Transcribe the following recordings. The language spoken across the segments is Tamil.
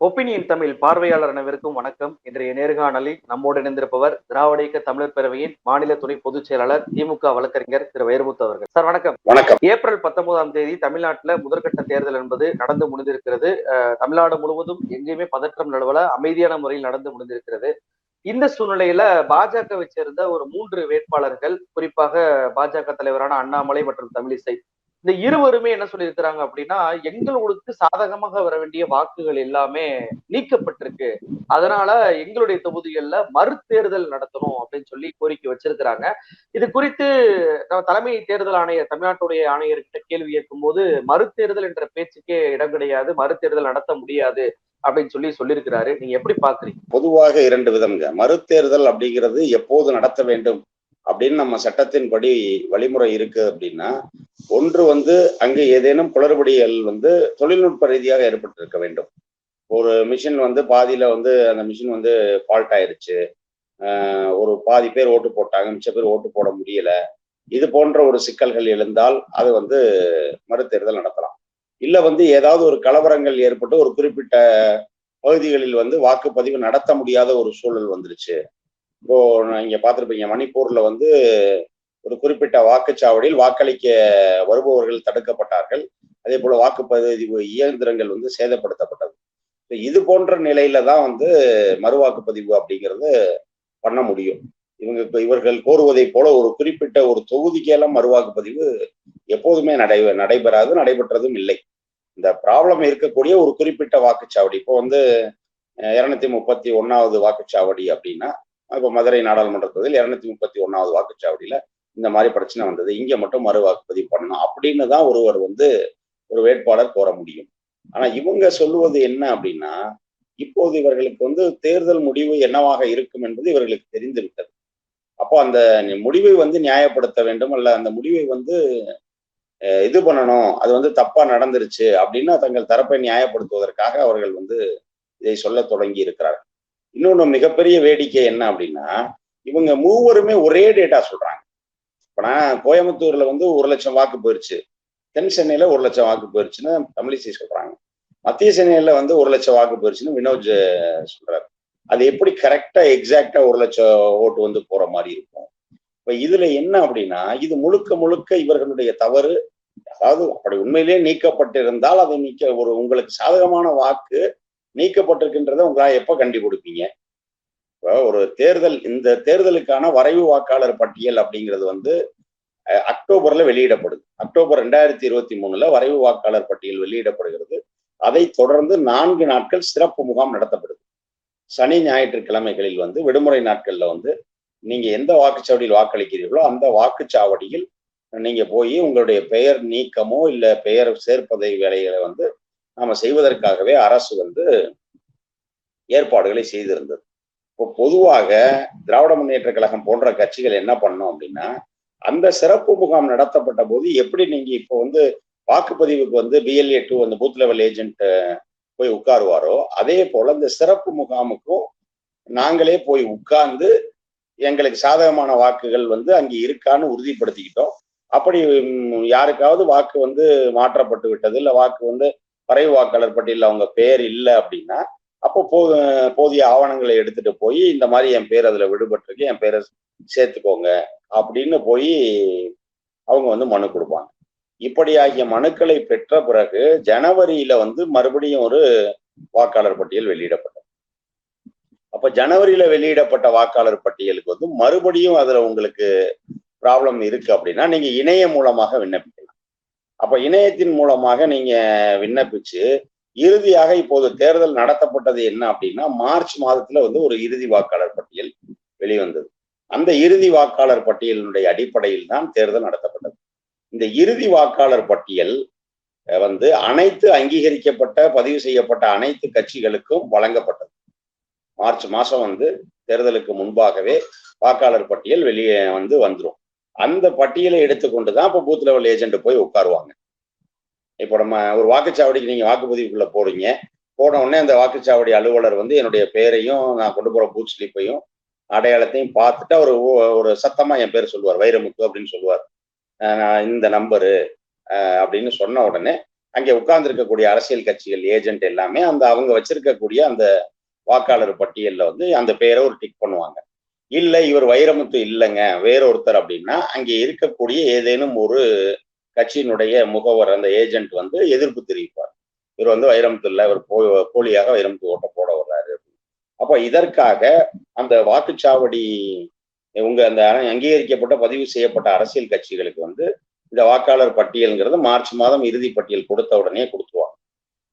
ஒப்பீனியன் தமிழ் பார்வையாளர் அனைவருக்கும் வணக்கம். இன்றைய நேர்காணலில் நம்மோடு இணைந்திருப்பவர் திராவிட இயக்க தமிழர் பேரவையின் மாநில துணை பொதுச் செயலாளர் திமுக வழக்கறிஞர் திரு வைரமுத்து அவர்கள். சார் வணக்கம். வணக்கம். ஏப்ரல் பத்தொன்பதாம் தேதி தமிழ்நாட்டுல முதற்கட்ட தேர்தல் என்பது நடந்து முடிந்திருக்கிறது. அஹ், தமிழ்நாடு முழுவதும் எங்கேயுமே பதற்றம் நிலவல அமைதியான முறையில் நடந்து முடிந்திருக்கிறது. இந்த சூழ்நிலையில பாஜகவை சேர்ந்த ஒரு மூன்று வேட்பாளர்கள் குறிப்பாக பாஜக தலைவரான அண்ணாமலை மற்றும் தமிழிசை இந்த இருவருமே என்ன சொல்லியிருக்கிறாங்க அப்படின்னா எங்களுக்கு சாதகமாக வர வேண்டிய வாக்குகள் எல்லாமே நீக்கப்பட்டிருக்கு. அதனால எங்களுடைய தொகுதிகள்ல மறுதேர்தல் நடத்தணும் அப்படின்னு சொல்லி கோரிக்கை வச்சிருக்கிறாங்க. இது குறித்து நம்ம தலைமை தேர்தல் ஆணையர் தமிழ்நாட்டுடைய ஆணையர்கிட்ட கேள்வி கேட்கும் போது மறுதேர்தல் என்ற பேச்சுக்கே இடம் கிடையாது மறுதேர்தல் நடத்த முடியாது அப்படின்னு சொல்லி சொல்லியிருக்கிறாரு. நீங்க எப்படி பாக்குறீங்க? பொதுவாக இரண்டு விதம்ங்க. மறுதேர்தல் அப்படிங்கிறது எப்போது நடத்த வேண்டும்? அப்படின்னு நம்ம சட்டத்தின்படி வழிமுறை இருக்கு அப்படின்னா ஒன்று வந்து அங்கு ஏதேனும் குளறுபடிகள் வந்து தொழில்நுட்ப ரீதியாக ஏற்பட்டிருக்க வேண்டும். ஒரு மிஷின் வந்து பாதியில வந்து அந்த மிஷின் வந்து ஃபால்ட் ஆயிருச்சு. ஒரு பாதி பேர் ஓட்டு போட்டாங்க மிச்ச பேர் ஓட்டு போட முடியல. இது போன்ற ஒரு சிக்கல்கள் எழுந்தால் அது வந்து மறுதேர்தல் நடத்தலாம். இல்ல வந்து ஏதாவது ஒரு கலவரங்கள் ஏற்பட்டு ஒரு குறிப்பிட்ட பகுதிகளில் வந்து வாக்குப்பதிவு நடத்த முடியாத ஒரு சூழல் வந்துருச்சு. இப்போ நான் இங்க பார்த்திருப்பீங்க மணிப்பூர்ல வந்து ஒரு குறிப்பிட்ட வாக்குச்சாவடியில் வாக்களிக்க வருபவர்கள் தடுக்கப்பட்டார்கள். அதே போல வாக்குப்பதிவு இயந்திரங்கள் வந்து சேதப்படுத்தப்பட்டது. இது போன்ற நிலையில தான் வந்து மறுவாக்குப்பதிவு அப்படிங்கிறது பண்ண முடியும். இவங்க இவர்கள் கோருவதை போல ஒரு குறிப்பிட்ட ஒரு தொகுதிக்கெல்லாம் மறுவாக்குப்பதிவு எப்போதுமே நடை நடைபெறாது நடைபெற்றதும் இல்லை. இந்த ப்ராப்ளம் இருக்கக்கூடிய ஒரு குறிப்பிட்ட வாக்குச்சாவடி இப்போ வந்து இருநூத்தி முப்பத்தி ஒன்னாவது வாக்குச்சாவடி அப்படின்னா இப்போ மதுரை நாடாளுமன்ற தொகுதியில் இரநூத்தி முப்பத்தி ஒன்னாவது வாக்குச்சாவடியில இந்த மாதிரி பிரச்சனை வந்தது. இங்க மட்டும் மறு வாக்குப்பதிவு பண்ணணும் அப்படின்னு தான் ஒருவர் வந்து ஒரு வேட்பாளர் கோர முடியும். ஆனா இவங்க சொல்லுவது என்ன அப்படின்னா இப்போது இவர்களுக்கு வந்து தேர்தல் முடிவு என்னவாக இருக்கும் என்பது இவர்களுக்கு தெரிந்துவிட்டது அப்போ அந்த முடிவை வந்து நியாயப்படுத்த வேண்டும் அல்ல அந்த முடிவை வந்து இது பண்ணணும் அது வந்து தப்பா நடந்துருச்சு அப்படின்னு தங்கள் தரப்பை நியாயப்படுத்துவதற்காக அவர்கள் வந்து இதை சொல்ல தொடங்கி இருக்கிறார்கள். இன்னொன்று மிகப்பெரிய வேடிக்கை என்ன அப்படின்னா இவங்க மூவருமே ஒரே டேட்டா சொல்றாங்க. இப்ப நான் கோயம்புத்தூர்ல வந்து ஒரு லட்சம் வாக்கு போயிருச்சு. தென் சென்னையில ஒரு லட்சம் வாக்கு போயிருச்சுன்னு தமிழிசை சொல்றாங்க. மத்திய சென்னையில வந்து ஒரு லட்சம் வாக்கு போயிருச்சுன்னு வினோஜ் சொல்றாரு. அது எப்படி கரெக்டா எக்ஸாக்டா ஒரு லட்சம் ஓட்டு வந்து போற மாதிரி இருக்கும்? இப்ப இதுல என்ன அப்படின்னா இது முழுக்க முழுக்க இவர்களுடைய தவறு. அதாவது அப்படி உண்மையிலேயே நீக்கப்பட்டிருந்தால் அதை நீக்க ஒரு உங்களுக்கு சாதகமான வாக்கு நீக்கப்பட்டிருக்கின்றதை உங்களால் எப்ப கண்டுபிடிப்பீங்க? இப்போ ஒரு தேர்தல் இந்த தேர்தலுக்கான வரைவு வாக்காளர் பட்டியல் அப்படிங்கிறது வந்து அக்டோபர்ல வெளியிடப்படுது. அக்டோபர் ரெண்டாயிரத்தி இருபத்தி மூணுல வரைவு வாக்காளர் பட்டியல் வெளியிடப்படுகிறது. அதை தொடர்ந்து நான்கு நாட்கள் சிறப்பு முகாம் நடத்தப்படுது. சனி ஞாயிற்றுக்கிழமைகளில் வந்து விடுமுறை நாட்கள்ல வந்து நீங்க எந்த வாக்குச்சாவடியில் வாக்களிக்கிறீர்களோ அந்த வாக்குச்சாவடியில் நீங்க போய் உங்களுடைய பெயர் நீக்கமோ இல்ல பெயர் சேர்ப்பதை வேலைகளை வந்து நாம செய்வதற்காகவே அரசு வந்து ஏற்பாடுகளை செய்திருந்தது. இப்போ பொதுவாக திராவிட முன்னேற்ற கழகம் போன்ற கட்சிகள் என்ன பண்ணோம் அப்படின்னா அந்த சிறப்பு முகாம் நடத்தப்பட்ட போது எப்படி நீங்க இப்போ வந்து வாக்குப்பதிவுக்கு வந்து பிஎல்ஏ டூ அந்த பூத் லெவல் ஏஜென்ட் போய் உட்காருவாரோ அதே போல இந்த சிறப்பு முகாமுக்கும் நாங்களே போய் உட்கார்ந்து எங்களுக்கு சாதகமான வாக்குகள் வந்து அங்கே இருக்கான்னு உறுதிப்படுத்திக்கிட்டோம். அப்படி யாருக்காவது வாக்கு வந்து மாற்றப்பட்டு விட்டது இல்லை வாக்கு வந்து வரைவு வாக்காளர் பட்டியலில் அவங்க பேர் இல்லை அப்படின்னா அப்போ போ போதிய ஆவணங்களை எடுத்துட்டு போய் இந்த மாதிரி என் பேர் அதில் விடுபட்டிருக்கு என் பேரை சேர்த்துக்கோங்க அப்படின்னு போய் அவங்க வந்து மனு கொடுப்பாங்க. இப்படியாகிய மனுக்களை பெற்ற பிறகு ஜனவரியில வந்து மறுபடியும் ஒரு வாக்காளர் பட்டியல் வெளியிடப்பட்டது. அப்ப ஜனவரியில வெளியிடப்பட்ட வாக்காளர் பட்டியலுக்கு வந்து மறுபடியும் அதுல உங்களுக்கு ப்ராப்ளம் இருக்கு அப்படின்னா நீங்க இணையம் மூலமாக விண்ணப்பிக்கலாம். அப்ப இணையத்தின் மூலமாக நீங்க விண்ணப்பிச்சு இறுதியாக இப்போது தேர்தல் நடத்தப்பட்டது என்ன அப்படின்னா மார்ச் மாதத்துல வந்து ஒரு இறுதி வாக்காளர் பட்டியல் வெளிவந்தது. அந்த இறுதி வாக்காளர் பட்டியலினுடைய அடிப்படையில் தான் தேர்தல் நடத்தப்பட்டது. இந்த இறுதி வாக்காளர் பட்டியல் வந்து அனைத்து அங்கீகரிக்கப்பட்ட பதிவு செய்யப்பட்ட அனைத்து கட்சிகளுக்கும் வழங்கப்பட்டது. மார்ச் மாசம் வந்து தேர்தலுக்கு முன்பாகவே வாக்காளர் பட்டியல் வெளியே வந்து வந்துரும். அந்த பட்டியலை எடுத்துக்கொண்டு தான் இப்போ பூத் லெவல் ஏஜென்ட் போய் உட்காருவாங்க. இப்போ நம்ம ஒரு வாக்குச்சாவடிக்கு நீங்கள் வாக்குப்பதிவுக்குள்ள போறீங்க. போன உடனே அந்த வாக்குச்சாவடி அலுவலர் வந்து என்னுடைய பேரையும் நான் கொண்டு போகிற பூத் ஸ்லிப்பையும் அடையாளத்தையும் பார்த்துட்டு அவர் ஒரு சத்தமாக என் பேர் சொல்லுவார். வைரமுத்து அப்படின்னு சொல்லுவார். நான் இந்த நம்பரு அப்படின்னு சொன்ன உடனே அங்கே உட்கார்ந்துருக்கக்கூடிய அரசியல் கட்சிகள் ஏஜென்ட் எல்லாமே அந்த அவங்க வச்சிருக்கக்கூடிய அந்த வாக்காளர் பட்டியலில் வந்து அந்த பேரை ஒரு டிக் பண்ணுவாங்க. இல்ல இவர் வைரமுத்து இல்லைங்க. வேறொருத்தர் அப்படின்னா அங்கே இருக்கக்கூடிய ஏதேனும் ஒரு கட்சியினுடைய முகவர் அந்த ஏஜென்ட் வந்து எதிர்ப்பு தெரிவிப்பார். இவர் வந்து வைரமுத்து இல்லை இவர் போ போலியாக வைரமுத்து ஓட்ட போட வர்றாரு அப்ப இதற்காக அந்த வாக்குச்சாவடி உங்க அந்த அங்கீகரிக்கப்பட்ட பதிவு செய்யப்பட்ட அரசியல் கட்சிகளுக்கு வந்து இந்த வாக்காளர் பட்டியல்ங்கிறது மார்ச் மாதம் இறுதி பட்டியல் கொடுத்த உடனே கொடுத்துருவாங்க.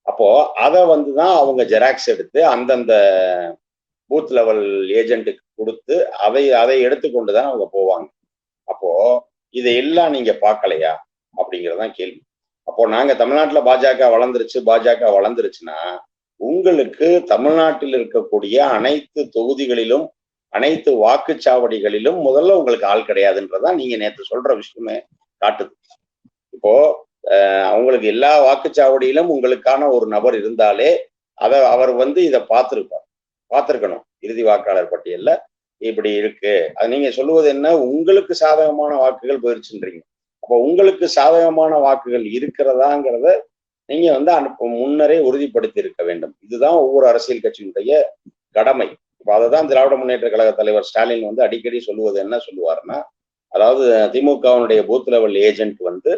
அப்போ அதை வந்து தான் அவங்க ஜெராக்ஸ் எடுத்து அந்தந்த பூத் லெவல் ஏஜென்ட்டுக்கு கொடுத்து அதை அதை எடுத்துக்கொண்டு தான் அவங்க போவாங்க. அப்போ இதையெல்லாம் நீங்க பார்க்கலையா? அப்படிங்கிறதான் கேள்வி. அப்போ நாங்க தமிழ்நாட்டுல பாஜக வளர்ந்துருச்சு பாஜக வளர்ந்துருச்சுன்னா உங்களுக்கு தமிழ்நாட்டில் இருக்கக்கூடிய அனைத்து தொகுதிகளிலும் அனைத்து வாக்குச்சாவடிகளிலும் முதல்ல உங்களுக்கு ஆள் கிடையாதுன்றதான் நீங்க நேற்று சொல்ற விஷயமே காட்டுது. இப்போ அவங்களுக்கு எல்லா வாக்குச்சாவடியிலும் உங்களுக்கான ஒரு நபர் இருந்தாலே அதை அவர் வந்து இதை பார்த்துருப்பார். பார்த்துருக்கணும். இறுதி வாக்காளர் பட்டியல்ல இப்படி இருக்கு. அது நீங்க சொல்லுவது என்ன? உங்களுக்கு சாதகமான வாக்குகள் போயிருச்சுன்றீங்க. அப்போ உங்களுக்கு சாதகமான வாக்குகள் இருக்கிறதாங்கிறத நீங்க வந்து அனுப்ப முன்னரே உறுதிப்படுத்தி இருக்க வேண்டும். இதுதான் ஒவ்வொரு அரசியல் கட்சியினுடைய கடமை. இப்போ அதை தான் திராவிட முன்னேற்ற கழக தலைவர் ஸ்டாலின் வந்து அடிக்கடி சொல்லுவது என்ன சொல்லுவாருன்னா அதாவது திமுகவினுடைய பூத் லெவல் ஏஜென்ட் வந்து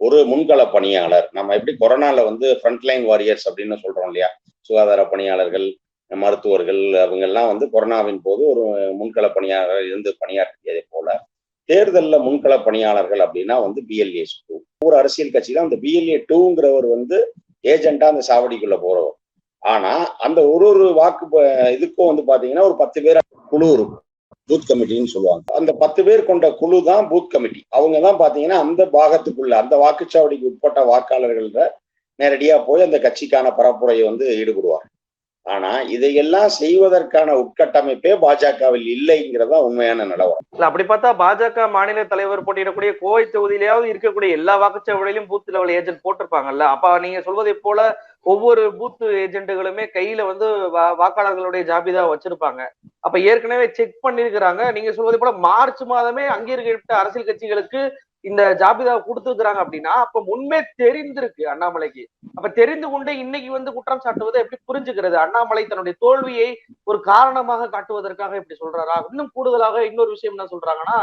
ஒரு முன்கள பணியாளர். நம்ம எப்படி கொரோனால வந்து ஃப்ரண்ட்லைன் வாரியர்ஸ் அப்படின்னு சொல்றோம் இல்லையா? சுகாதார பணியாளர்கள் மருத்துவர்கள் அவங்கெல்லாம் வந்து கொரோனாவின் போது ஒரு முன்கள பணியாளர் இருந்து பணியாற்றியதை போல தேர்தலில் முன்கள பணியாளர்கள் அப்படின்னா வந்து பிஎல்ஏ டூ ஒரு அரசியல் கட்சி தான் அந்த பிஎல்ஏ டூங்கிறவர் வந்து ஏஜெண்டா அந்த சாவடிக்குள்ள போறவர். ஆனா அந்த ஒரு ஒரு வாக்கு இதுக்கும் வந்து பாத்தீங்கன்னா ஒரு பத்து பேர் குழு இருக்கும். பூத் கமிட்டின்னு சொல்லுவாங்க. அந்த பத்து பேர் கொண்ட குழு தான் பூத் கமிட்டி அவங்க தான் பாத்தீங்கன்னா அந்த பாகத்துக்குள்ள அந்த வாக்குச்சாவடிக்கு உட்பட்ட வாக்காளர்கள நேரடியா போய் அந்த கட்சிக்கான பரப்புரையை வந்து ஈடுபடுவாங்க. ஆனா இதையெல்லாம் செய்வதற்கான உட்கட்டமைப்பே பாஜகவில் இல்லைங்கிறதா உண்மையான நிலவரம். இல்ல அப்படி பார்த்தா பாஜக மாநில தலைவர் போட்டியிடக்கூடிய கோவை தொகுதியிலேயாவது இருக்கக்கூடிய எல்லா வாக்குச்சாவடியிலும் பூத் லெவல் ஏஜென்ட் போட்டிருப்பாங்கல்ல. அப்ப நீங்க சொல்வதை போல ஒவ்வொரு பூத் ஏஜென்ட்டுகளுமே கையில வந்து வாக்காளர்களுடைய ஜாபிதா வச்சிருப்பாங்க. அப்ப ஏற்கனவே செக் பண்ணிருக்கிறாங்க. நீங்க சொல்வதை போல மார்ச் மாதமே அங்கீகரிக்கப்பட்ட அரசியல் கட்சிகளுக்கு இந்த ஜாபிதா கொடுத்துருக்குறாங்க அப்படின்னா அப்ப முன்பே தெரிந்திருக்கு அண்ணாமலைக்கு. அப்ப தெரிந்து கொண்டு இன்னைக்கு வந்து குற்றம் சாட்டுவதை எப்படி புரிஞ்சுக்கிறது? அண்ணாமலை தன்னுடைய தோல்வியை ஒரு காரணமாக காட்டுவதற்காக இப்படி சொல்றாரா? இன்னும் கூடுதலாக இன்னொரு விஷயம் என்ன சொல்றாங்கன்னா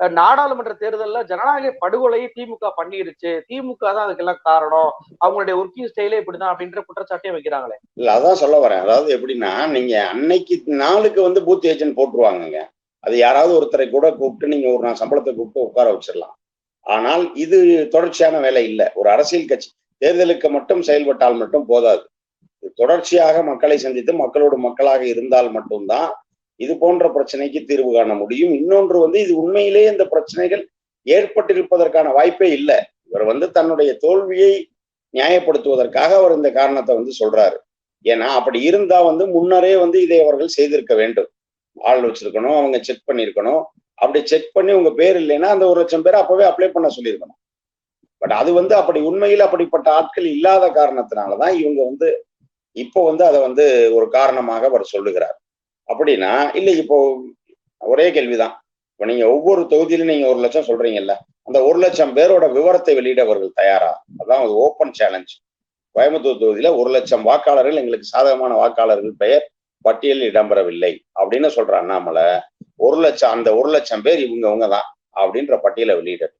நாடாளுமன்ற தேர்தல்ல ஜனநாயக படுகொலையை திமுக பண்ணிருச்சு. திமுக தான் அதுக்கெல்லாம் காரணம். அவங்களுடைய ஒர்க்கிங் ஸ்டைலே இப்படிதான் அப்படின்ற குற்றச்சாட்டையும் வைக்கிறாங்களே. இல்ல அதான் சொல்ல வரேன். அதாவது எப்படின்னா நீங்க அன்னைக்கு நாளுக்கு வந்து பூத் ஏஜென்ட் போட்டுருவாங்கங்க. அது யாராவது ஒருத்தரை கூட கூப்பிட்டு நீங்க ஒரு நாள் சம்பளத்தை கூப்பிட்டு உட்கார வச்சிடலாம். ஆனால் இது தொடர்ச்சியான வேலை இல்லை. ஒரு அரசியல் கட்சி தேர்தலுக்கு மட்டும் செயல்பட்டால் மட்டும் போதாது. தொடர்ச்சியாக மக்களை சந்தித்து மக்களோடு மக்களாக இருந்தால் மட்டும்தான் இது போன்ற பிரச்சனைக்கு தீர்வு காண முடியும். இன்னொன்று வந்து இது உண்மையிலேயே இந்த பிரச்சனைகள் ஏற்பட்டிருப்பதற்கான வாய்ப்பே இல்லை. இவர் வந்து தன்னுடைய தோல்வியை நியாயப்படுத்துவதற்காக அவர் இந்த காரணத்தை வந்து சொல்றாரு. ஏன்னா அப்படி இருந்தா வந்து முன்னரே வந்து இதை அவர்கள் செய்திருக்க வேண்டும். ஆள் வச்சிருக்கணும் அவங்க செக் பண்ணியிருக்கணும் அப்படி செக் பண்ணி உங்க பேர் இல்லைன்னா அந்த ஒரு லட்சம் பேர் அப்பவே அப்ளை பண்ண சொல்லியிருக்கணும். பட் அது வந்து அப்படி உண்மையில் அப்படிப்பட்ட ஆட்கள் இல்லாத காரணத்தினாலதான் இவங்க வந்து இப்போ வந்து அதை வந்து ஒரு காரணமாக அவர் சொல்லுகிறார். அப்படின்னா இல்லை இப்போ ஒரே கேள்விதான். இப்போ நீங்க ஒவ்வொரு தொகுதியிலும் நீங்க ஒரு லட்சம் சொல்றீங்கல்ல அந்த ஒரு லட்சம் பேரோட விவரத்தை வெளியிட அவர்கள் தயாரா? அதான் ஒரு ஓப்பன் சேலஞ்ச் கோயம்புத்தூர் தொகுதியில ஒரு லட்சம் வாக்காளர்கள் எங்களுக்கு சாதகமான வாக்காளர்கள் பெயர் பட்டியலில் இடம்பெறவில்லை அப்படின்னு சொல்ற அண்ணாமலை ஒரு லட்சம் அந்த ஒரு லட்சம் பேர் இவங்கவுங்க தான் அப்படின்ற பட்டியலை வெளியிடுறது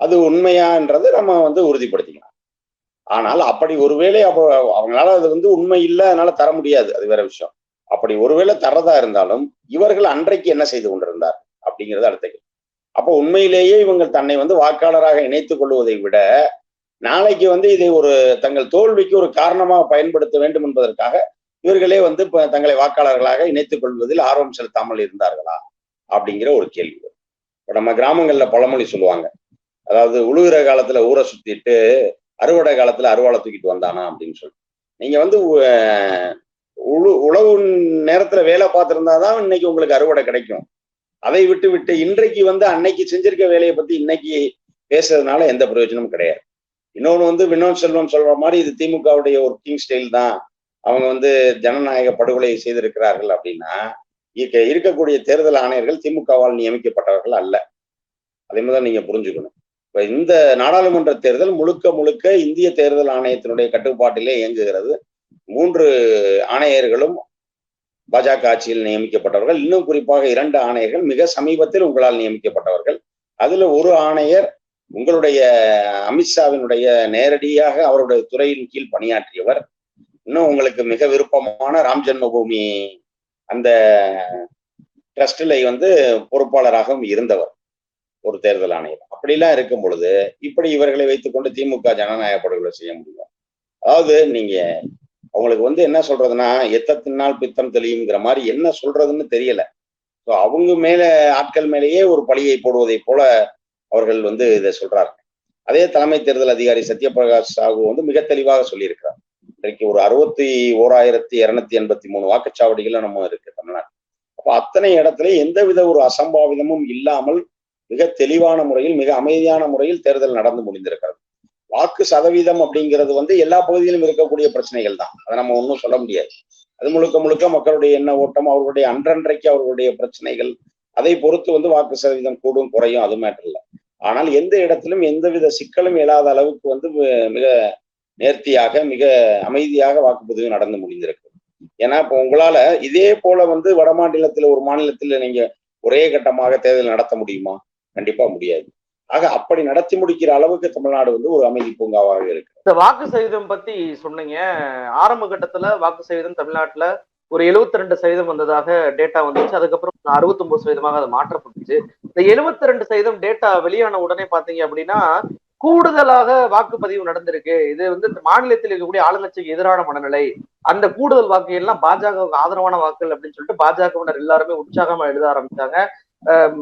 அது உண்மையான்றது நம்ம வந்து உறுதிப்படுத்திக்கலாம். ஆனால் அப்படி ஒருவேளை அப்போ அவங்களால அது வந்து உண்மை இல்லை அதனால தர முடியாது. அது வேற விஷயம். அப்படி ஒருவேளை தரதா இருந்தாலும் இவர்கள் அன்றைக்கு என்ன செய்து கொண்டிருந்தார் அப்படிங்கிறது அடுத்த கேள்வி. அப்போ உண்மையிலேயே இவங்க தன்னை வந்து வாக்காளராக இணைத்துக் கொள்வதை விட நாளைக்கு வந்து இதை ஒரு தங்கள் தோல்விக்கு ஒரு காரணமாக பயன்படுத்த வேண்டும் என்பதற்காக இவர்களே வந்து தங்களை வாக்காளர்களாக இணைத்துக் கொள்வதில் ஆர்வம் செலுத்தாமல் இருந்தார்களா அப்படிங்கிற ஒரு கேள்வி இப்போ நம்ம கிராமங்கள்ல பழமொழி சொல்லுவாங்க. அதாவது உழுகிற காலத்துல ஊரை சுத்திட்டு அறுவடை காலத்துல அறுவாளை தூக்கிட்டு வந்தானா அப்படின்னு சொல்லி நீங்க வந்து உழு உழவு நேரத்துல வேலை பார்த்துருந்தாதான் இன்னைக்கு உங்களுக்கு அறுவடை கிடைக்கும். அதை விட்டு விட்டு இன்றைக்கு வந்து அன்னைக்கு செஞ்சிருக்க வேலையை பத்தி இன்னைக்கு பேசுறதுனால எந்த பிரயோஜனமும் கிடையாது. இன்னொன்று வந்து வினோத் செல்வம் சொல்ற மாதிரி இது திமுகவுடைய ஒர்க்கிங் ஸ்டைல் தான். அவங்க வந்து ஜனநாயக படுகொலை செய்திருக்கிறார்கள் அப்படின்னா இருக்கக்கூடிய தேர்தல் ஆணையர்கள் திமுகவால் நியமிக்கப்பட்டவர்கள் அல்ல. அதே மாதிரி நீங்க புரிஞ்சுக்கணும். இப்ப இந்த நாடாளுமன்ற தேர்தல் முழுக்க முழுக்க இந்திய தேர்தல் ஆணையத்தினுடைய கட்டுப்பாட்டிலே இயங்குகிறது. மூன்று ஆணையர்களும் பாஜக ஆட்சியில் நியமிக்கப்பட்டவர்கள். இன்னும் குறிப்பாக இரண்டு ஆணையர்கள் மிக சமீபத்தில் உங்களால் நியமிக்கப்பட்டவர்கள். அதுல ஒரு ஆணையர் உங்களுடைய அமித்ஷாவினுடைய நேரடியாக அவருடைய துறையின் கீழ் பணியாற்றியவர். இன்னும் உங்களுக்கு மிக விருப்பமான ராம் ஜென்மபூமி அந்த ட்ரஸ்டில் வந்து பொறுப்பாளராகவும் இருந்தவர் ஒரு தேர்தல் ஆணையர். அப்படிலாம் இருக்கும் பொழுது இப்படி இவர்களை வைத்துக்கொண்டு திமுக ஜனநாயக படுகொலை செய்ய முடியும். அதாவது நீங்க அவங்களுக்கு வந்து என்ன சொல்றதுன்னா எத்த தின்னால் பித்தம் தெளியுங்கிற மாதிரி என்ன சொல்றதுன்னு தெரியல. ஸோ அவங்க மேல ஆட்கள் மேலேயே ஒரு பழியை போடுவதை போல அவர்கள் வந்து இதை சொல்றாங்க அதே தலைமை தேர்தல் அதிகாரி சத்யபிரகாஷ் சாகு வந்து மிக தெளிவாக சொல்லியிருக்கிறார். இன்றைக்கு ஒரு அறுபத்தி ஓராயிரத்தி இருநூத்தி எண்பத்தி மூணு வாக்குச்சாவடிகள் நம்ம இருக்கு தமிழ்நாடு. அப்ப அத்தனை இடத்துல எந்தவித ஒரு அசம்பாவிதமும் இல்லாமல் மிக தெளிவான முறையில் மிக அமைதியான முறையில் தேர்தல் நடந்து முடிந்திருக்கிறது. வாக்கு சதவீதம் அப்படிங்கிறது வந்து எல்லா பகுதியிலும் இருக்கக்கூடிய பிரச்சனைகள் தான். அதை நம்ம ஒன்றும் சொல்ல முடியாது. அது முழுக்க முழுக்க மக்களுடைய எண்ண ஓட்டம் அவர்களுடைய அன்றன்றைக்கு அவர்களுடைய பிரச்சனைகள் அதை பொறுத்து வந்து வாக்கு சதவீதம் கூடும் குறையும் அது மேட்டர் இல்லை ஆனால் எந்த இடத்திலும் எந்தவித சிக்கலும் இல்லாத அளவுக்கு வந்து மிக நேர்த்தியாக மிக அமைதியாக வாக்குப்பதிவு நடந்து முடிந்திருக்கு. ஏன்னா இப்போ உங்களால இதே போல வந்து வட மாநிலத்துல ஒரு மாநிலத்துல நீங்க ஒரே கட்டமாக தேர்தல் நடத்த முடியுமா? கண்டிப்பா முடியாது. ஆக அப்படி நடத்தி முடிக்கிற அளவுக்கு தமிழ்நாடு வந்து ஒரு அமைதி பூங்காவாக இருக்கு. இந்த வாக்கு சதவீதம் பத்தி சொன்னீங்க. ஆரம்ப கட்டத்துல வாக்கு சதவீதம் தமிழ்நாட்டுல ஒரு 72% ரெண்டு சதவீதம் வந்ததாக டேட்டா வந்துச்சு. அதுக்கப்புறம் அறுபத்தி ஒன்பது சதவீதமாக அது மாற்றப்பட்டுச்சு. இந்த 72% ரெண்டு சதவீதம் டேட்டா வெளியான உடனே பாத்தீங்க அப்படின்னா கூடுதலாக வாக்குப்பதிவு நடந்திருக்கு. இது வந்து இந்த மாநிலத்தில் இருக்கக்கூடிய ஆளுங்கட்சிக்கு எதிரான மனநிலை. அந்த கூடுதல் வாக்கு எல்லாம் பாஜகவுக்கு ஆதரவான வாக்குகள் அப்படின்னு சொல்லிட்டு பாஜகவினர் எல்லாருமே உற்சாகமா எழுத ஆரம்பிச்சாங்க.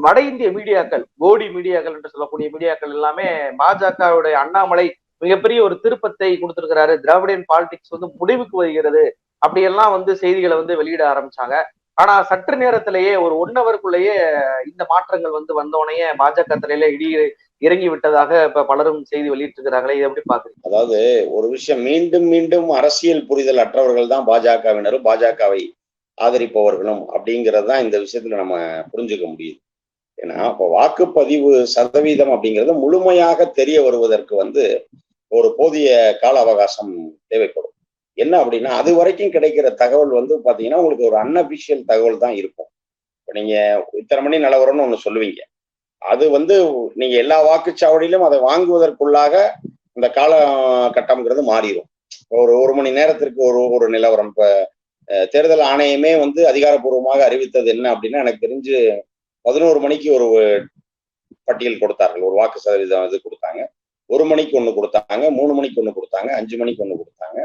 வட இந்திய மீடியாக்கள் கோடி மீடியாக்கள் என்று சொல்லக்கூடிய மீடியாக்கள் எல்லாமே பாஜகவுடைய அண்ணாமலை மிகப்பெரிய ஒரு திருப்பத்தை கொடுத்திருக்கிறாரு. திராவிடியன் பாலிடிக்ஸ் வந்து முடிவுக்கு வருகிறது அப்படியெல்லாம் வந்து செய்திகளை வந்து வெளியிட ஆரம்பிச்சாங்க. ஆனா சற்று நேரத்திலேயே ஒரு ஒன் ஹவருக்குள்ளேயே இந்த மாற்றங்கள் வந்து வந்தோடனே பாஜக தலையில இடி இறங்கி விட்டதாக இப்ப பலரும் செய்தி வெளியிட்டிருக்கிறாங்களே இதை எப்படி பாக்குறீங்க அதாவது ஒரு விஷயம் மீண்டும் மீண்டும் அரசியல் புரிதல் அற்றவர்கள் தான் பாஜகவினரும் பாஜகவை ஆதரிப்பவர்களும் அப்படிங்கிறது தான் இந்த விஷயத்துல நம்ம புரிஞ்சுக்க முடியுது. ஏன்னா இப்போ வாக்குப்பதிவு சதவீதம் அப்படிங்கிறது முழுமையாக தெரிய வருவதற்கு வந்து ஒரு போதிய கால அவகாசம் தேவைப்படும். என்ன அப்படின்னா அது வரைக்கும் கிடைக்கிற தகவல் வந்து பாத்தீங்கன்னா உங்களுக்கு ஒரு அன்அபிஷியல் தகவல் தான் இருக்கும். இப்போ நீங்க இத்தனை மணி நிலவரம்னு ஒன்று சொல்லுவீங்க. அது வந்து நீங்க எல்லா வாக்குச்சாவடியிலும் அதை வாங்குவதற்குள்ளாக இந்த கால கட்டம்ங்கிறது மாறிடும் ஒரு ஒரு மணி நேரத்திற்கு ஒரு ஒரு நிலவரம். இப்ப தேர்தல் ஆணையமே வந்து அதிகாரப்பூர்வமாக அறிவித்தது என்ன அப்படின்னா எனக்கு தெரிஞ்சு பதினோரு மணிக்கு ஒரு பட்டியல் கொடுத்தார்கள். ஒரு வாக்கு சதவீதம் இது கொடுத்தாங்க. ஒரு மணிக்கு ஒன்று கொடுத்தாங்க. மூணு மணிக்கு ஒன்று கொடுத்தாங்க. அஞ்சு மணிக்கு ஒன்று கொடுத்தாங்க.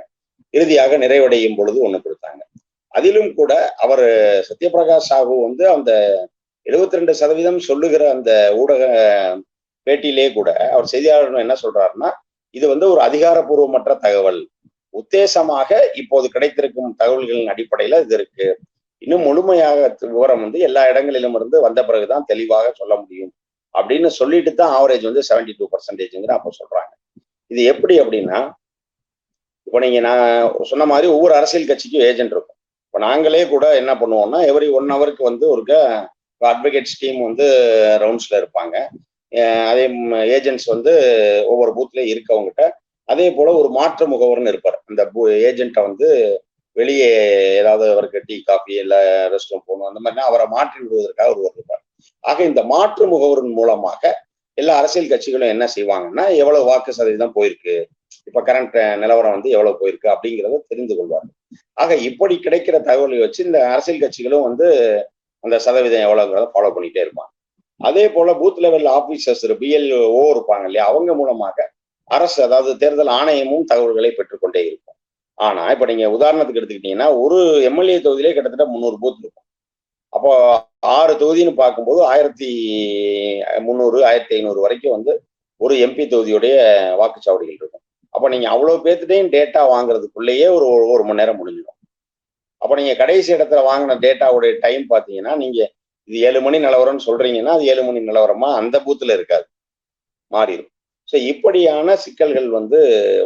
இறுதியாக நிறைவடையும் பொழுது ஒன்று கொடுத்தாங்க. அதிலும் கூட அவர் சத்யபிரகாஷ் சாஹூ வந்து அந்த எழுபத்தி ரெண்டு சதவீதம் சொல்லுகிற அந்த ஊடக பேட்டியிலே கூட அவர் செய்தியாளர் என்ன சொல்றாருன்னா இது வந்து ஒரு அதிகாரப்பூர்வமற்ற தகவல். உத்தேசமாக இப்போது கிடைத்திருக்கும் தகவல்களின் அடிப்படையில இது இருக்கு. இன்னும் முழுமையாக விவரம் வந்து எல்லா இடங்களிலும் இருந்து வந்த பிறகுதான் தெளிவாக சொல்ல முடியும். அப்படின்னு சொல்லிட்டு தான் ஆவரேஜ் வந்து செவன்டி டூ பர்சன்டேஜ்ங்கிற அப்ப சொல்றாங்க. இது எப்படி அப்படின்னா இப்போ நீங்க நான் சொன்ன மாதிரி ஒவ்வொரு அரசியல் கட்சிக்கும் ஏஜென்ட் இருக்கும். இப்போ நாங்களே கூட என்ன பண்ணுவோம்னா எவ்ரி ஒன் ஹவருக்கு வந்து ஒரு அட்வொகேட்ஸ் டீம் வந்து ரவுண்ட்ஸில் இருப்பாங்க. அதே ஏஜென்ட்ஸ் வந்து ஒவ்வொரு பூத்லயும் இருக்கவங்ககிட்ட அதே போல ஒரு மாற்று முகவர்னு இருப்பார். அந்த ஏஜென்ட்டை வந்து வெளியே ஏதாவது அவருக்கு டீ காஃபி இல்லை ரெஸ்ட் ரூம் போகணும் அந்த மாதிரினா அவரை மாற்றி விடுவதற்காக ஒருவர் இருப்பார். ஆக இந்த மாற்று முகவரின் மூலமாக எல்லா அரசியல் கட்சிகளும் என்ன செய்வாங்கன்னா எவ்வளவு வாக்கு சதவீதம் போயிருக்கு இப்ப கரண்ட் நிலவரம் வந்து எவ்வளவு போயிருக்கு அப்படிங்கிறத தெரிந்து கொள்வார்கள். ஆக இப்படி கிடைக்கிற தகவலை வச்சு இந்த அரசியல் கட்சிகளும் வந்து அந்த சதவீதம் எவ்வளவுங்கிறத ஃபாலோ பண்ணிட்டே இருப்பாங்க. அதே போல பூத் லெவல் ஆபீசர்ஸ் பிஎல்ஓ இருப்பாங்க இல்லையா? அவங்க மூலமாக அரசு அதாவது தேர்தல் ஆணையமும் தகவல்களை பெற்றுக்கொண்டே இருக்கும். ஆனா இப்ப நீங்க உதாரணத்துக்கு எடுத்துக்கிட்டீங்கன்னா ஒரு எம்எல்ஏ தொகுதியிலே கிட்டத்தட்ட முந்நூறு பூத் இருக்கும். அப்போ ஆறு தொகுதின்னு பார்க்கும்போது ஆயிரத்தி முந்நூறு ஆயிரத்தி ஐநூறு வரைக்கும் வந்து ஒரு எம்பி தொகுதியுடைய வாக்குச்சாவடிகள் இருக்கும். அப்போ நீங்க அவ்வளவு பேர்த்துட்டையும் டேட்டா வாங்குறதுக்குள்ளேயே ஒரு ஒரு மணி நேரம் முடிஞ்சிடும். அப்போ நீங்கள் கடைசி இடத்துல வாங்கின டேட்டாவுடைய டைம் பார்த்தீங்கன்னா நீங்கள் இது ஏழு மணி நிலவரம்னு சொல்றீங்கன்னா அது ஏழு மணி நிலவரமா அந்த பூத்தில் இருக்காது. மாறிடும். ஸோ இப்படியான சிக்கல்கள் வந்து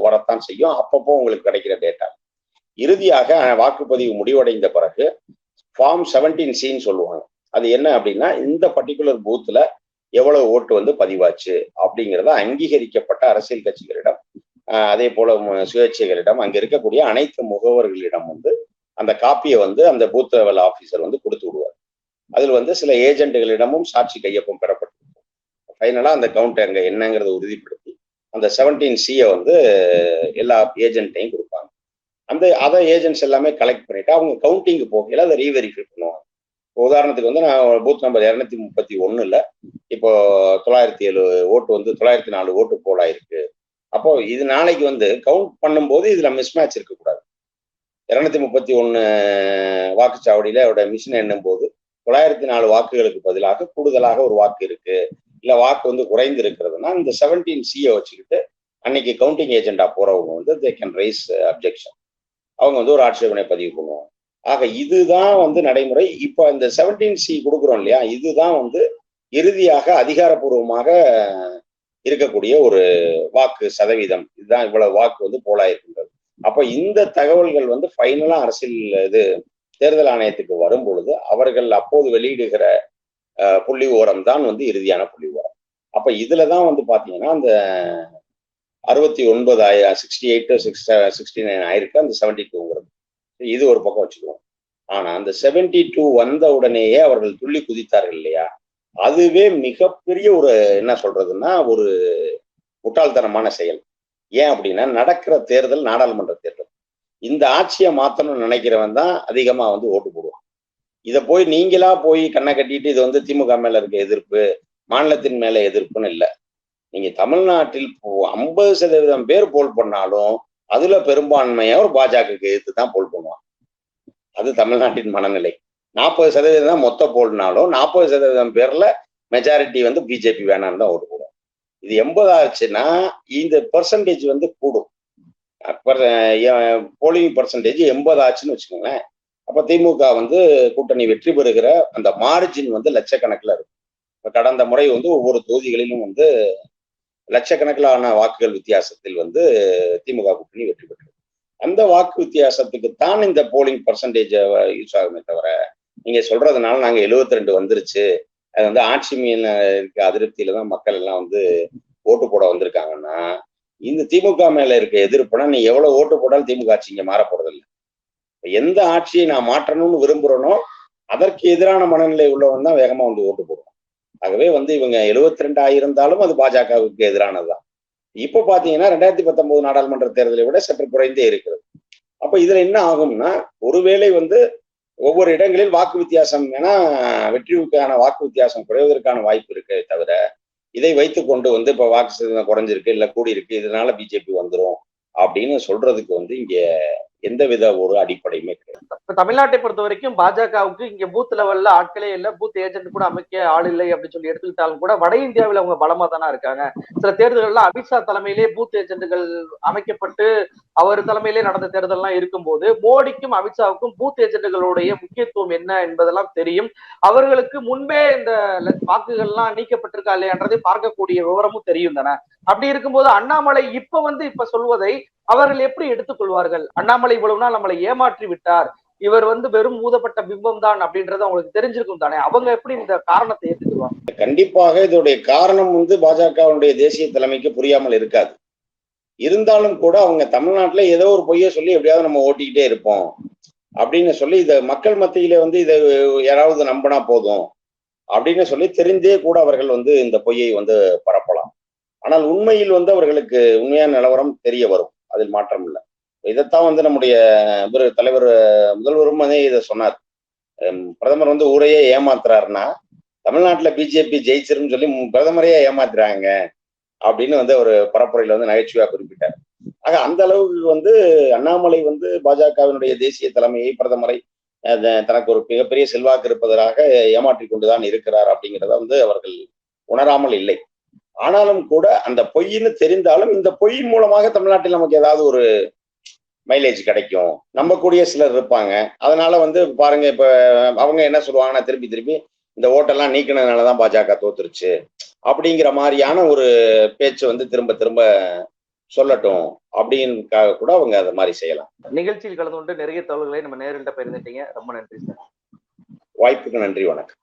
வரத்தான் செய்யும். அப்பப்போ உங்களுக்கு கிடைக்கிற டேட்டா. இறுதியாக வாக்குப்பதிவு முடிவடைந்த பிறகு ஃபார்ம் செவன்டீன் சின்னு சொல்லுவாங்க. அது என்ன அப்படின்னா இந்த பர்டிகுலர் பூத்தில் எவ்வளவு ஓட்டு வந்து பதிவாச்சு அப்படிங்கிறத அங்கீகரிக்கப்பட்ட அரசியல் கட்சிகளிடம் அதே போல சுயேட்சைகளிடம் அங்க இருக்கக்கூடிய அனைத்து முகவர்களிடம் வந்து அந்த காப்பியை வந்து அந்த பூத் லெவல் ஆஃபீஸர் வந்து கொடுத்து விடுவார். அதில் வந்து சில ஏஜென்ட்டுகளிடமும் சாட்சி கையொப்பம் பெறப்பட்டிருக்கும். ஃபைனலாக அந்த கவுண்ட் அங்கே என்னங்கிறத உறுதிப்படுத்தி அந்த செவன்டீன் சியை வந்து எல்லா ஏஜென்ட்டையும் கொடுப்பாங்க. அந்த அதை ஏஜென்ட்ஸ் எல்லாமே கலெக்ட் பண்ணிட்டு அவங்க கவுண்டிங்கு போகையில அதை ரீவெரிஃபை பண்ணுவாங்க. உதாரணத்துக்கு வந்து நான் பூத் நம்பர் இரநூத்தி முப்பத்தி ஒன்றில் இப்போ தொள்ளாயிரத்தி ஏழு ஓட்டு வந்து தொள்ளாயிரத்தி நாலு ஓட்டு போலாயிருக்கு அப்போ இது நாளைக்கு வந்து கவுண்ட் பண்ணும்போது இதில் மிஸ்மேட்ச் இருக்கக்கூடாது. இருநூத்தி முப்பத்தி ஒண்ணு வாக்குச்சாவடியில அவரோட மிஷின் எண்ணும் போது தொள்ளாயிரத்தி நாலு வாக்குகளுக்கு பதிலாக கூடுதலாக ஒரு வாக்கு இருக்கு. இல்ல வாக்கு வந்து குறைந்து இருக்கிறதுனா இந்த செவன்டீன் சியை வச்சுக்கிட்டு அன்னைக்கு கவுண்டிங் ஏஜெண்டா போறவங்க வந்து தே கேன் ரைஸ் அப்ஜெக்ஷன் அவங்க வந்து ஒரு ஆட்சேபனை பதிவு பண்ணுவாங்க. ஆக இதுதான் வந்து நடைமுறை. இப்போ இந்த செவன்டீன் சி கொடுக்குறோம் இல்லையா? இதுதான் வந்து இறுதியாக அதிகாரப்பூர்வமாக இருக்கக்கூடிய ஒரு வாக்கு சதவீதம். இதுதான் இவ்வளவு வாக்கு வந்து போலாயிருக்கின்றது. அப்ப இந்த தகவல்கள் வந்து ஃபைனலா அரசியல் இது தேர்தல் ஆணையத்துக்கு வரும் பொழுது அவர்கள் அப்போது வெளியிடுகிற புள்ளி ஓரம் தான் வந்து இறுதியான புள்ளி ஓரம் அப்ப இதுலதான் வந்து பாத்தீங்கன்னா அந்த அறுபத்தி ஒன்பது ஆயிரம் sixty eight six sixty nine ஆயிருக்கு. அந்த செவன்டி டூங்கிறது இது ஒரு பக்கம் வச்சுக்குவோம் ஆனா அந்த செவன்டி டூ வந்த உடனேயே அவர்கள் துள்ளி குதித்தார்கள் இல்லையா? அதுவே மிகப்பெரிய ஒரு என்ன சொல்றதுன்னா ஒரு முட்டாள்தனமான செயல். ஏன் அப்படின்னா நடக்கிற தேர்தல் நாடாளுமன்ற தேர்தல். இந்த ஆட்சியை மாத்தணும்னு நினைக்கிறவன் தான் அதிகமா வந்து ஓட்டு போடுவான். இதை போய் நீங்களா போய் கண்ணை கட்டிட்டு இது வந்து திமுக மேல இருக்க எதிர்ப்பு மாநிலத்தின் மேல எதிர்ப்புன்னு இல்லை. நீங்க தமிழ்நாட்டில் ஐம்பது சதவீதம் பேர் போல் பண்ணாலும் அதுல பெரும்பான்மையோர் பாஜகவுக்கு எதிர்த்து தான் போல் பண்ணுவான் அது தமிழ்நாட்டின் மனநிலை. நாற்பது சதவீதம் தான் மொத்த போல்னாலும் நாற்பது சதவீதம் பேர்ல மெஜாரிட்டி வந்து பிஜேபி வேணான்னு தான் ஓடும் இது எண்பது ஆச்சுன்னா இந்த பெர்சன்டேஜ் வந்து கூடும். போலிங் பர்சன்டேஜ் எண்பது ஆச்சுன்னு வச்சுக்கோங்களேன். அப்போ திமுக வந்து கூட்டணி வெற்றி பெறுகிற அந்த மார்ஜின் வந்து லட்சக்கணக்கில் இருக்கும். இப்போ கடந்த முறை வந்து ஒவ்வொரு தொகுதிகளிலும் வந்து லட்சக்கணக்கிலான வாக்குகள் வித்தியாசத்தில் வந்து திமுக கூட்டணி வெற்றி பெற்றது. அந்த வாக்கு வித்தியாசத்துக்கு தான் இந்த போலிங் பர்சன்டேஜ் யூஸ் ஆகுமே தவிர நீங்க சொல்றதுனால நாங்க 72 ரெண்டு வந்துருச்சு. அது வந்து ஆட்சி மீன் இருக்க அதிருப்தியில தான் மக்கள் எல்லாம் வந்து ஓட்டு போட வந்திருக்காங்கன்னா இந்த திமுக மேல இருக்க எதிர்ப்புனா நீ எவ்வளவு ஓட்டு போட்டாலும் திமுக ஆட்சி இங்க மாற போறதில்லை எந்த ஆட்சியை நான் மாற்றணும்னு விரும்புறேனோ அதற்கு எதிரான மனநிலை உள்ளவன் தான் வேகமா வந்து ஓட்டு போடுவான். ஆகவே வந்து இவங்க 72 ரெண்டு ஆயிருந்தாலும் அது பாஜகவுக்கு எதிரானதுதான். இப்ப பாத்தீங்கன்னா ரெண்டாயிரத்தி பத்தொன்பது நாடாளுமன்ற தேர்தலை விட சற்று குறைந்தே இருக்கிறது. அப்ப இதுல என்ன ஆகும்னா ஒருவேளை வந்து ஒவ்வொரு இடங்களில் வாக்கு வித்தியாசம் ஏன்னா வெற்றிக்கான வாக்கு வித்தியாசம் குறைவதற்கான வாய்ப்பு இருக்கே தவிர இதை வைத்து கொண்டு வந்து இப்ப வாக்கு சதவீதம் குறைஞ்சிருக்கு இல்ல கூடி இருக்கு இதனால பிஜேபி வந்துரும் அப்படின்னு சொல்றதுக்கு வந்து இங்க எந்தவித ஒரு அடிப்படையுமே கிடையாது. தமிழ்நாட்டை பொறுத்த வரைக்கும் பாஜகவுக்கு இங்க பூத் லெவல்ல ஆட்களே இல்ல பூத் ஏஜென்ட் கூட அமைக்க ஆள் இல்லை அப்படின்னு சொல்லி எடுத்துக்கிட்டாலும் கூட வட இந்தியாவில் அவங்க பலமா தானே இருக்காங்க. சில தேர்தல்கள்ல அமித்ஷா தலைமையிலே பூத் ஏஜென்ட்டுகள் அமைக்கப்பட்டு அவர் தலைமையிலே நடந்த தேர்தல்லாம் இருக்கும்போது மோடிக்கும் அமித்ஷாவுக்கும் பூத் ஏஜென்ட்களுடைய முக்கியத்துவம் என்ன என்பதெல்லாம் தெரியும். அவர்களுக்கு முன்பே இந்த வாக்குகள் வாக்குகள்லாம் நீக்கப்பட்டிருக்கா இல்லையான்றதை பார்க்கக்கூடிய விவரமும் தெரியும் தானே. அப்படி இருக்கும்போது அண்ணாமலை இப்ப வந்து இப்ப சொல்வதை அவர்கள் எப்படி எடுத்துக்கொள்வார்கள்? அண்ணாமலை இவ்வளவு நாள் நம்மளை ஏமாற்றி விட்டார். இவர் வந்து வெறும் ஊதப்பட்ட பிம்பம் தான் அப்படின்றது அவங்களுக்கு தெரிஞ்சிருக்கும் தானே. அவங்க எப்படி இந்த காரணத்தை ஏற்றுக்குவாங்க கண்டிப்பாக இதோடைய காரணம் வந்து பாஜகவுடைய தேசிய தலைமைக்கு புரியாமல் இருக்காது. இருந்தாலும் கூட அவங்க தமிழ்நாட்டுல ஏதோ ஒரு பொய்யை சொல்லி எப்படியாவது நம்ம ஓட்டிக்கிட்டே இருப்போம். அப்படின்னு சொல்லி இதை மக்கள் மத்தியில வந்து இதை யாராவது நம்பினா போதும். அப்படின்னு சொல்லி தெரிந்தே கூட அவர்கள் வந்து இந்த பொய்யை வந்து பரப்பலாம். ஆனால் உண்மையில் வந்து அவர்களுக்கு உண்மையான நிலவரம் தெரிய வரும். அதில் மாற்றம் இல்லை. இதைத்தான் வந்து நம்முடைய தலைவர் முதல்வரும் வந்து இதை சொன்னார். பிரதமர் வந்து ஊரையே ஏமாத்துறாருன்னா தமிழ்நாட்டுல பிஜேபி ஜெயிச்சிருன்னு சொல்லி பிரதமரையே ஏமாத்துறாங்க. அப்படின்னு வந்து ஒரு பரப்புரையில வந்து நகைச்சுவையா குறிப்பிட்டார். ஆக அந்த அளவுக்கு வந்து அண்ணாமலை வந்து பாஜகவினுடைய தேசிய தலைமையை பிரதமரை தனக்கு ஒரு மிகப்பெரிய செல்வாக்கு இருப்பதாக ஏமாற்றி கொண்டுதான் இருக்கிறார் அப்படிங்கிறத வந்து அவர்கள் உணராமல் இல்லை. ஆனாலும் கூட அந்த பொய்ன்னு தெரிந்தாலும் இந்த பொய் மூலமாக தமிழ்நாட்டில் நமக்கு ஏதாவது ஒரு மைலேஜ் கிடைக்கும். நம்பக்கூடிய சிலர் இருப்பாங்க. அதனால வந்து பாருங்க இப்ப அவங்க என்ன சொல்லுவாங்கன்னா திருப்பி திருப்பி இந்த ஓட்டெல்லாம் நீக்கினதுனால தான் பாஜக தோத்துருச்சு. அப்படிங்கிற மாதிரியான ஒரு பேச்சு வந்து திரும்ப திரும்ப சொல்லட்டும் அப்படின்னுக்காக கூட அவங்க அதை மாதிரி செய்யலாம். நிகழ்ச்சியில் கலந்து கொண்டு நிறைய தகவல்களை நம்ம நேரில் பயிருந்துட்டீங்க ரொம்ப நன்றி சார். வாய்ப்புக்கு நன்றி வணக்கம்.